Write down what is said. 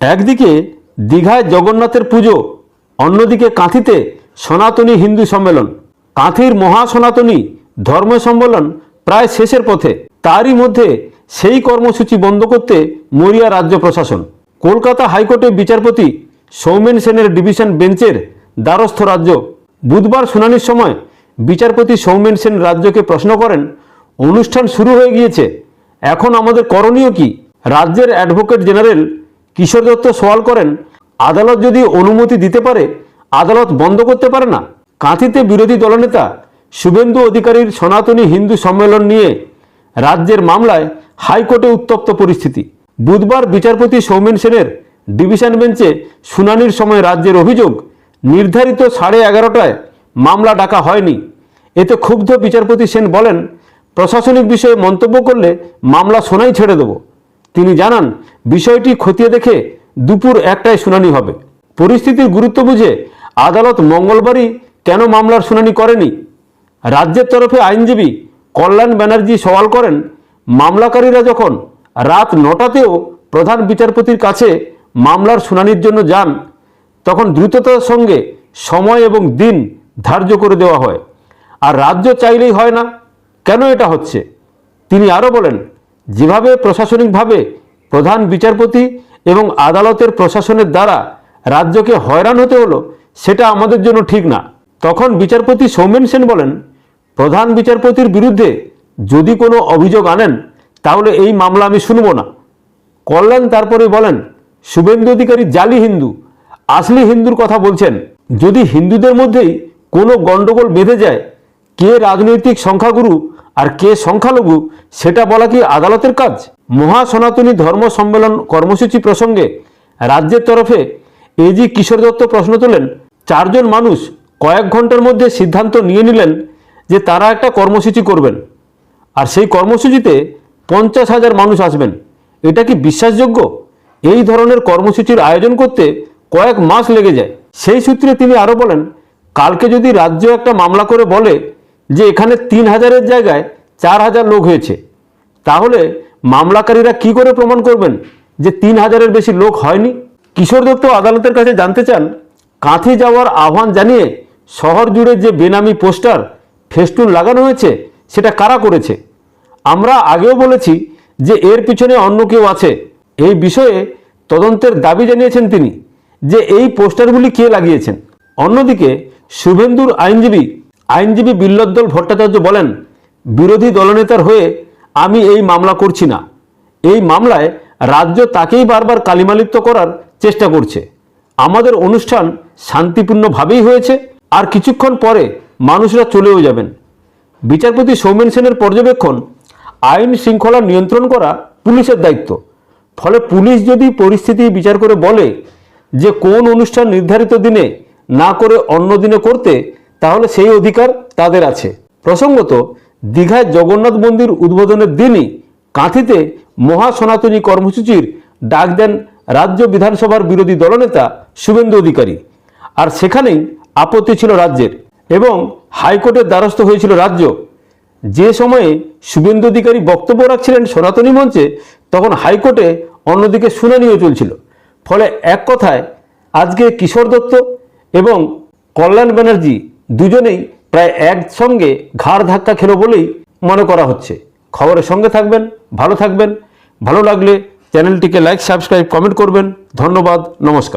একদিকে দীঘায় জগন্নাথের পুজো, অন্যদিকে কাঁথিতে সনাতনী হিন্দু সম্মেলন। কাঁথির মহাসনাতনী ধর্ম সম্মেলন প্রায় শেষের পথে। তারই মধ্যে সেই কর্মসূচি বন্ধ করতে মরিয়া রাজ্য প্রশাসন। কলকাতা হাইকোর্টের বিচারপতি সৌমেন সেনের ডিভিশন বেঞ্চের দ্বারস্থ রাজ্য। বুধবার শুনানির সময় বিচারপতি সৌমেন সেন রাজ্যকে প্রশ্ন করেন, অনুষ্ঠান শুরু হয়ে গিয়েছে। এখন আমাদের করণীয় কি? রাজ্যের অ্যাডভোকেট জেনারেল কিশোর দত্ত সওয়াল করেন, আদালত যদি অনুমতি দিতে পারে, আদালত বন্ধ করতে পারে না। কাঁথিতে বিরোধী দলনেতা শুভেন্দু অধিকারীর সনাতনী হিন্দু সম্মেলন নিয়ে রাজ্যের মামলায় হাইকোর্টে উত্তপ্ত পরিস্থিতি। বুধবার বিচারপতি সৌমেন সেনের ডিভিশন বেঞ্চে শুনানির সময় রাজ্যের অভিযোগ, নির্ধারিত সাড়ে এগারোটায় মামলা ডাকা হয়নি। এতে ক্ষুব্ধ বিচারপতি সেন বলেন, প্রশাসনিক বিষয়ে মন্তব্য করলে মামলা শোনাই ছেড়ে দেব। তিনি জানান বিষয়টি খতিয়ে দেখে দুপুর একটায় শুনানি হবে। পরিস্থিতির গুরুত্ব বুঝে আদালত মঙ্গলবারই কেন মামলার শুনানি করেনি? রাজ্যের তরফে আইনজীবী কল্যাণ ব্যানার্জি সওয়াল করেন, মামলাকারীরা যখন রাত নটাতেও প্রধান বিচারপতির কাছে মামলার শুনানির জন্য যান, তখন দ্রুততার সঙ্গে সময় এবং দিন ধার্য করে দেওয়া হয়। আর রাজ্য চাইলেই হয় না। কেন এটা হচ্ছে? তিনি আরও বলেন, যেভাবে প্রশাসনিকভাবে প্রধান বিচারপতি এবং আদালতের প্রশাসনের দ্বারা রাজ্যকে হয়রান হতে হলো, সেটা আমাদের জন্য ঠিক না। তখন বিচারপতি সৌমেন সেন বলেন, প্রধান বিচারপতির বিরুদ্ধে যদি কোনো অভিযোগ আনেন, তাহলে এই মামলা আমি শুনব না। কল্যাণ তারপরে বলেন, শুভেন্দু অধিকারী জালি হিন্দু, আসলি হিন্দুর কথা বলছেন। যদি হিন্দুদের মধ্যেই কোনো গণ্ডগোল বেঁধে যায়, কে রাজনৈতিক সংখ্যাগুরু আর কে সংখ্যালঘু, সেটা বলা কি আদালতের কাজ? মহা সনাতনী ধর্ম সম্মেলন কর্মসূচি প্রসঙ্গে রাজ্যের তরফে এজি কিশোর দত্ত প্রশ্ন তোলেন, চারজন মানুষ কয়েক ঘণ্টার মধ্যে সিদ্ধান্ত নিয়ে নিলেন যে তারা একটা কর্মসূচি করবেন। আর সেই কর্মসূচিতে পঞ্চাশ হাজার মানুষ আসবেন। এটা কি বিশ্বাসযোগ্য? এই ধরনের কর্মসূচির আয়োজন করতে কয়েক মাস লেগে যায়। সেই সূত্রে তিনি আরও বলেন, কালকে যদি রাজ্য একটা মামলা করে বলে যে এখানে তিন হাজারের জায়গায় চার হাজার লোক হয়েছে, তাহলে মামলাকারীরা কি করে প্রমাণ করবেন যে তিন হাজারের বেশি লোক হয়নি? কিশোর দত্ত আদালতের কাছে জানতে চান, কাঁথি যাওয়ার আহ্বান জানিয়ে শহর জুড়ে যে বেনামি পোস্টার, ফেস্টুন লাগানো হয়েছে, সেটা কারা করেছে? আমরা আগেও বলেছি যে এর পিছনে অন্য কেউ আছে। এই বিষয়ে তদন্তের দাবি জানিয়েছেন তিনি যে এই পোস্টারগুলি কে লাগিয়েছেন। অন্যদিকে শুভেন্দুর আইনজীবী আইনজীবী বিল্লোদ্দল ভট্টাচার্য বলেন, বিরোধী দলনেতার হয়ে আমি এই মামলা করছি না। এই মামলায় রাজ্য তাকেই বারবার কালিমালিপ্ত করার চেষ্টা করছে। আমাদের অনুষ্ঠান শান্তিপূর্ণভাবেই হয়েছে, আর কিছুক্ষণ পরে মানুষরা চলেও যাবেন। বিচারপতি সৌমেন সেনের পর্যবেক্ষণ আইন শৃঙ্খলা নিয়ন্ত্রণ করা পুলিশের দায়িত্ব। ফলে পুলিশ যদি পরিস্থিতি বিচার করে বলে যে কোন অনুষ্ঠান নির্ধারিত দিনে না করে অন্য দিনে করতে, তাহলে সেই অধিকার তাদের আছে। প্রসঙ্গত দীঘায় জগন্নাথ মন্দির উদ্বোধনের দিনই কাঁথিতে মহা সনাতনী কর্মসূচির ডাক দেন রাজ্য বিধানসভার বিরোধী দলনেতা শুভেন্দু অধিকারী। আর সেখানেই আপত্তি ছিল রাজ্যের এবং হাইকোর্টের দ্বারস্থ হয়েছিল রাজ্য। যে সময়ে শুভেন্দু অধিকারী বক্তব্য রাখছিলেন সনাতনী মঞ্চে, তখন হাইকোর্টে অন্যদিকে শুনানিও চলছিল। ফলে এক কথায় আজকে কিশোর দত্ত এবং কল্যাণ ব্যানার্জি দুজনেই প্রায় একসঙ্গে ঘাড় ধাক্কা খেলো বলেই মনে করা হচ্ছে। খবরের সঙ্গে থাকবেন, ভালো থাকবেন, ভালো লাগলে চ্যানেলটিকে লাইক সাবস্ক্রাইব কমেন্ট করবেন। ধন্যবাদ, নমস্কার।